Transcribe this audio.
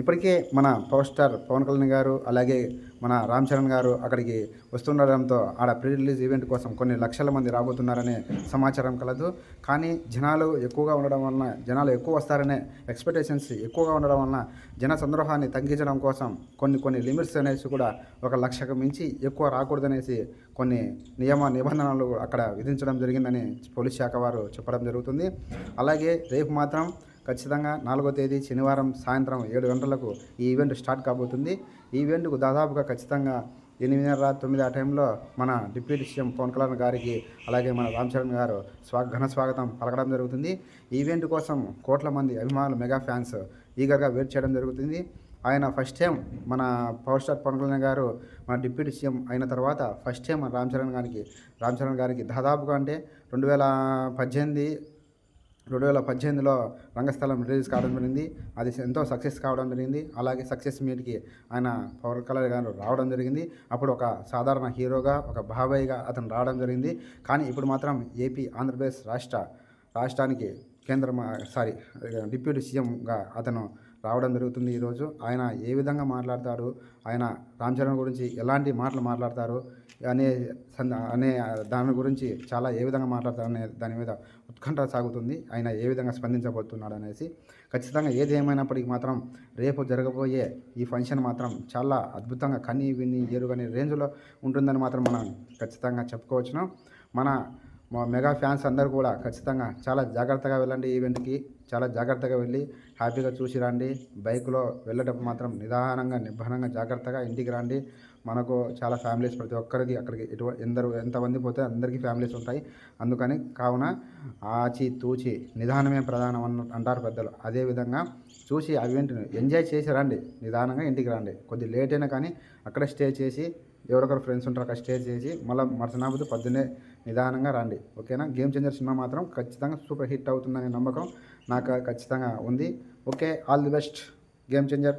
ఇప్పటికే మన power star Pawan Kalyan గారు అలాగే మన రామ్ చరణ్ గారు అక్కడికి వస్తుండడంతో ఆడ ప్రీ రిలీజ్ ఈవెంట్ కోసం కొన్ని లక్షల మంది రాబోతున్నారనే సమాచారం కలదు. కానీ జనాలు ఎక్కువగా ఉండడం వలన జనాలు ఎక్కువ వస్తారనే ఎక్స్పెక్టేషన్స్ ఎక్కువగా ఉండడం వలన జన సంద్రోహాన్ని తగ్గించడం కోసం కొన్ని కొన్ని లిమిట్స్ అనేసి కూడా ఒక లక్షకు మించి ఎక్కువ రాకూడదనేసి కొన్ని నియమ నిబంధనలు అక్కడ విధించడం జరిగిందని పోలీస్ శాఖ వారు చెప్పడం జరుగుతుంది. అలాగే రేపు మాత్రం ఖచ్చితంగా నాలుగో తేదీ శనివారం సాయంత్రం ఏడు గంటలకు ఈ ఈవెంట్ స్టార్ట్ కాబోతుంది. ఈ ఈవెంట్కు దాదాపుగా ఖచ్చితంగా ఎనిమిదిన్నర తొమ్మిది ఆ టైంలో మన డిప్యూటీ సీఎం పవన్ కళ్యాణ్ గారికి అలాగే మన రామ్ చరణ్ గారు స్వా ఘన స్వాగతం పలకడం జరుగుతుంది. ఈవెంట్ కోసం కోట్ల మంది అభిమానులు మెగా ఫ్యాన్స్ ఈగర్గా వెయిట్ చేయడం జరుగుతుంది. ఆయన ఫస్ట్ టైం మన పవర్ స్టార్ పవన్ కళ్యాణ్ గారు మన డిప్యూటీ సీఎం అయిన తర్వాత ఫస్ట్ టైం మన రామ్ చరణ్ గారికి రామ్ చరణ్ గారికి దాదాపుగా అంటే రెండు వేల పద్దెనిమిది రెండు వేల పద్దెనిమిదిలో రంగస్థలం రిలీజ్ కావడం జరిగింది. అది ఎంతో సక్సెస్ కావడం జరిగింది. అలాగే సక్సెస్ మీట్కి ఆయన పవర్ కళ్యాణ్ గారు రావడం జరిగింది. అప్పుడు ఒక సాధారణ హీరోగా ఒక బాబాయ్గా అతను రావడం జరిగింది. కానీ ఇప్పుడు మాత్రం ఏపీ ఆంధ్రప్రదేశ్ రాష్ట్ర రాష్ట్రానికి కేంద్ర సారీ డిప్యూటీ సీఎంగా అతను రావడం జరుగుతుంది ఈరోజు. ఆయన ఏ విధంగా మాట్లాడతారు? ఆయన రామ్ చరణ్ గురించి ఎలాంటి మాటలు మాట్లాడతారు? అనే అనే దాని గురించి చాలా ఏ విధంగా మాట్లాడతారు అనే దాని మీద ఉత్కంఠ సాగుతుంది. ఆయన ఏ విధంగా స్పందించబోతున్నాడు అనేసి. ఖచ్చితంగా ఏది ఏమైనప్పటికీ మాత్రం రేపు జరగబోయే ఈ ఫంక్షన్ మాత్రం చాలా అద్భుతంగా కని విని ఎరుగని రేంజ్లో ఉంటుందని మాత్రం మనం ఖచ్చితంగా చెప్పుకోవచ్చును. మన మా మెగా ఫ్యాన్స్ అందరూ కూడా ఖచ్చితంగా చాలా జాగ్రత్తగా వెళ్ళండి ఈవెంట్కి. చాలా జాగ్రత్తగా వెళ్ళి హ్యాపీగా చూసి రండి. బైక్లో వెళ్ళేటప్పుడు మాత్రం నిదానంగా నిబ్బరంగా జాగ్రత్తగా ఇంటికి రండి. మనకు చాలా ఫ్యామిలీస్ ప్రతి ఒక్కరికి అక్కడికి ఎటు ఎందరు ఎంతమంది పోతే అందరికీ ఫ్యామిలీస్ ఉంటాయి. అందుకని కావున ఆచి తూచి నిదానమే ప్రధానం అన్న అంటారు పెద్దలు. అదేవిధంగా చూసి ఆ ఈవెంట్ని ఎంజాయ్ చేసి రండి. నిదానంగా ఇంటికి రండి. కొద్ది లేట్ అయినా కానీ అక్కడ స్టే చేసి ఎవరొకరు ఫ్రెండ్స్ ఉంటారు అక్కడ స్టే చేసి మళ్ళీ మరుసనాబుద్ధి పొద్దున్నే నిదానంగా రండి. ఓకేనా గేమ్ చేంజర్ సినిమా మాత్రం ఖచ్చితంగా సూపర్ హిట్ అవుతుందనే నమ్మకం నాకు ఖచ్చితంగా ఉంది. Okay all the best game changer